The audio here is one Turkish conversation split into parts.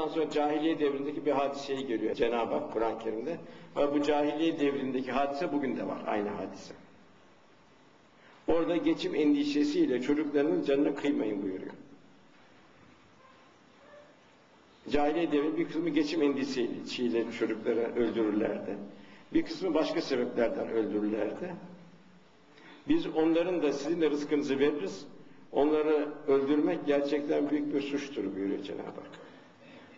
Ondan sonra cahiliye devrindeki bir hadiseye geliyor Cenab-ı Hak Kur'an-ı Kerim'de. Ve bu cahiliye devrindeki hadise bugün de var, aynı hadise. Orada geçim endişesiyle çocuklarının canına kıymayın buyuruyor. Cahiliye devri bir kısmı geçim endişesiyle çocukları öldürürlerdi. Bir kısmı başka sebeplerden öldürürlerdi. Biz onların da sizin de rızkınızı veririz. Onları öldürmek gerçekten büyük bir suçtur buyuruyor Cenab-ı Hak.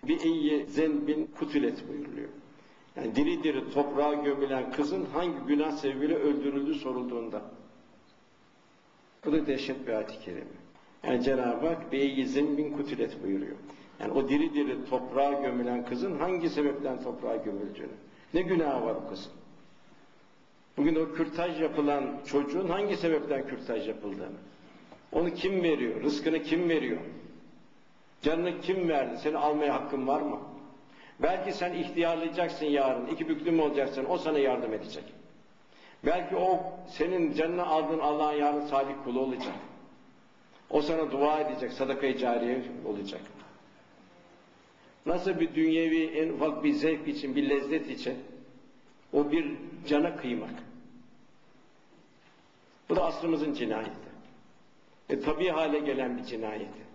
Bir iyi zenbin kutilet buyuruluyor. Yani diri diri toprağa gömülen kızın hangi günah sebebiyle öldürüldüğü sorulduğunda. Bu da dehşet bir ayet-i kerime. Yani Cenab-ı Hak bir zenbin kutilet buyuruyor. Yani o diri diri toprağa gömülen kızın hangi sebepten toprağa gömüldüğünü. Ne günahı var o kızın? Bugün o kürtaj yapılan çocuğun hangi sebepten kürtaj yapıldığını. Onu kim veriyor? Rızkını kim veriyor? Canını kim verdi? Seni almaya hakkın var mı? Belki sen ihtiyarlayacaksın yarın, iki büklüm olacaksın, o sana yardım edecek. Belki o senin canını aldığın Allah'ın yarın salih kulu olacak. O sana dua edecek, sadaka-i cariye olacak. Nasıl bir dünyevi en ufak bir zevk için, bir lezzet için o bir cana kıymak. Bu da asrımızın cinayeti. E tabi hale gelen bir cinayeti.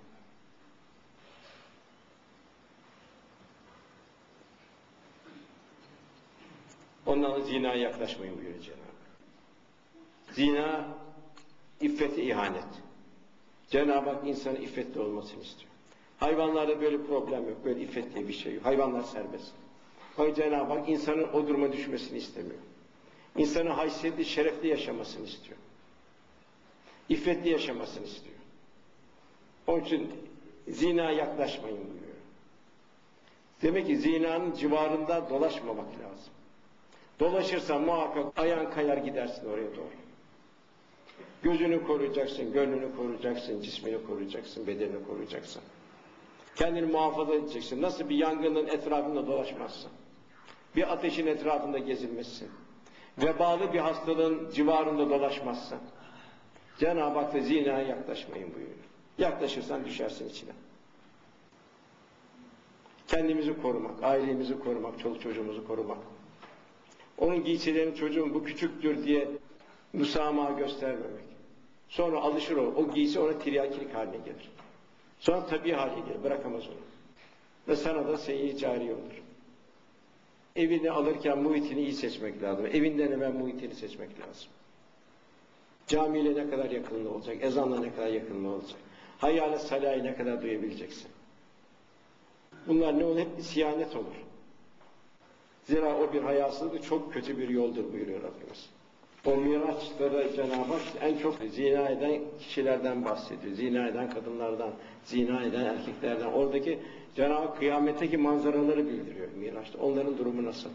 Ondan zinaya yaklaşmayın buyuruyor Cenab-ı Hak. Zina, iffete ihanet. Cenab-ı Hak insanın iffetli olmasını istiyor. Hayvanlarda böyle problem yok, böyle iffet diye bir şey yok. Hayvanlar serbest. Ama Cenab-ı Hak insanın o duruma düşmesini istemiyor. İnsanın haysiyetli, şerefli yaşamasını istiyor. İffetli yaşamasını istiyor. Onun için zina yaklaşmayın buyuruyor. Demek ki zinanın civarında dolaşmamak lazım. Dolaşırsan muhakkak ayağın kayar gidersin oraya doğru. Gözünü koruyacaksın, gönlünü koruyacaksın, cismini koruyacaksın, bedenini koruyacaksın. Kendini muhafaza edeceksin. Nasıl bir yangının etrafında dolaşmazsın. Bir ateşin etrafında gezilmezsin. Vebalı bir hastalığın civarında dolaşmazsın. Cenab-ı Hak da zinaya yaklaşmayın buyuruyor. Yaklaşırsan düşersin içine. Kendimizi korumak, ailemizi korumak, çoluk çocuğumuzu korumak. Onun giysilerini çocuğun bu küçüktür diye müsamaha göstermemek. Sonra alışır o. O giysi ona tiryakilik haline gelir. Sonra tabi hale gelir. Bırakamaz onu. Ve sana da seyyi cari olur. Evini alırken muhitini iyi seçmek lazım. Evinden hemen muhitini seçmek lazım. Camiyle ne kadar yakınlığı olacak, ezanla ne kadar yakınlığı olacak. Hayale salayı ne kadar duyabileceksin. Bunlar ne olur? Hep siyanet olur. Zira o bir hayasızlık çok kötü bir yoldur buyuruyor Rabbimiz. O miraçlara Cenab-ı Hak en çok zina eden kişilerden bahsediyor. Zina eden kadınlardan, zina eden erkeklerden. Oradaki Cenab-ı Hak kıyametteki manzaraları bildiriyor Miraç'ta. Onların durumu nasıl?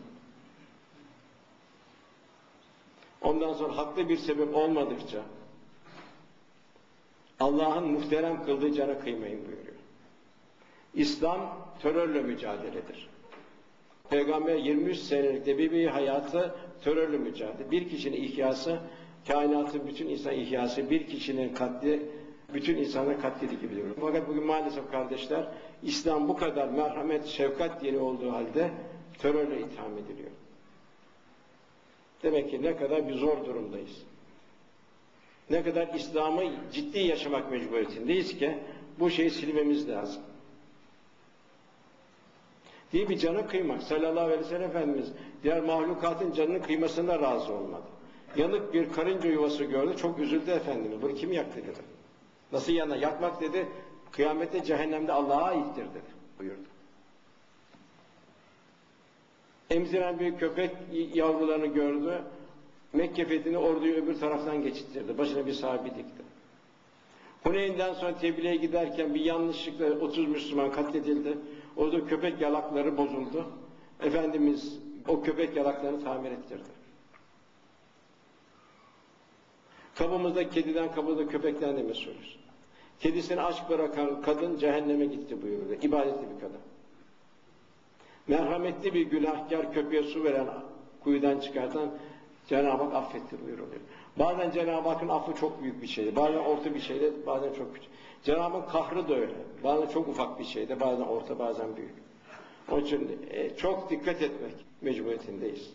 Ondan sonra haklı bir sebep olmadıkça Allah'ın muhterem kıldığı cana kıymayın buyuruyor. İslam terörle mücadeledir. Peygamber 23 senelik ebeveyn hayatı terörle mücadele. Bir kişinin ihyası, kainatın bütün insan ihyası, bir kişinin katli, bütün insanların katliydi gibi diyor. Fakat bugün maalesef kardeşler, İslam bu kadar merhamet, şefkat dini olduğu halde terörle itham ediliyor. Demek ki ne kadar bir zor durumdayız. Ne kadar İslam'ı ciddi yaşamak mecburiyetindeyiz ki bu şeyi silmemiz lazım. Diye bir canı kıymak. Sallallahu aleyhi ve sellem Efendimiz diğer mahlukatın canını kıymasına razı olmadı. Yanık bir karınca yuvası gördü. Çok üzüldü Efendimiz. Bunu kim yaktı dedi. Nasıl yana? Yakmak dedi. Kıyamette cehennemde Allah'a aittir dedi. Buyurdu. Emziren bir köpek yavrularını gördü. Mekke fethini orduyu öbür taraftan geçittirdi. Başına bir sahibi dikti. Huneyn'den sonra tebliğe giderken bir yanlışlıkla 30 Müslüman katledildi. Orada köpek yalakları bozuldu. Efendimiz o köpek yalaklarını tamir ettirdi. Kabımızda kediden, kabımızda köpekten de mesulüz. Kedisini aç bırakan kadın cehenneme gitti buyurdu. İbadetli bir kadın. Merhametli bir günahkar köpeğe su veren, kuyudan çıkartan Cenab-ı Hak affettir buyuruyor. Bazen Cenab-ı Hakk'ın affı çok büyük bir şeydi. Bazen orta bir şeyde, bazen çok küçük. Cenab-ı Hak kahrı da öyle. Bazen çok ufak bir şeyde, bazen orta, bazen büyük. Onun için e, çok dikkat etmek mecburiyetindeyiz.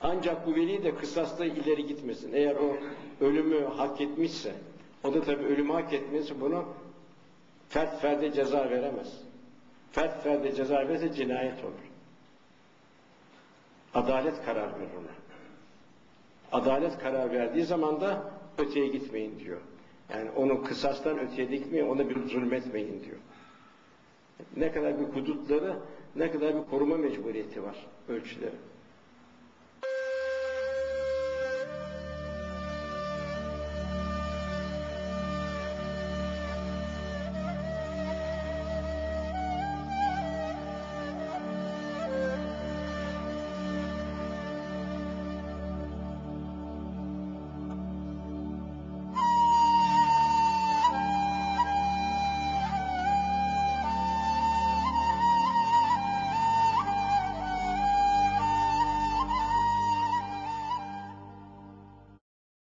Ancak bu veli de kısasta ileri gitmesin. Eğer o ölümü hak etmişse, o da tabii ölümü hak etmişse bunu fert ferde ceza veremez. Fert ferde ceza verirse cinayet olur. Adalet karar verir ona. Adalet karar verdiği zaman da öteye gitmeyin diyor. Yani onu kısastan öteye gitmeyin, ona bir zulmetmeyin diyor. Ne kadar bir hudutları, ne kadar bir koruma mecburiyeti var ölçüleri.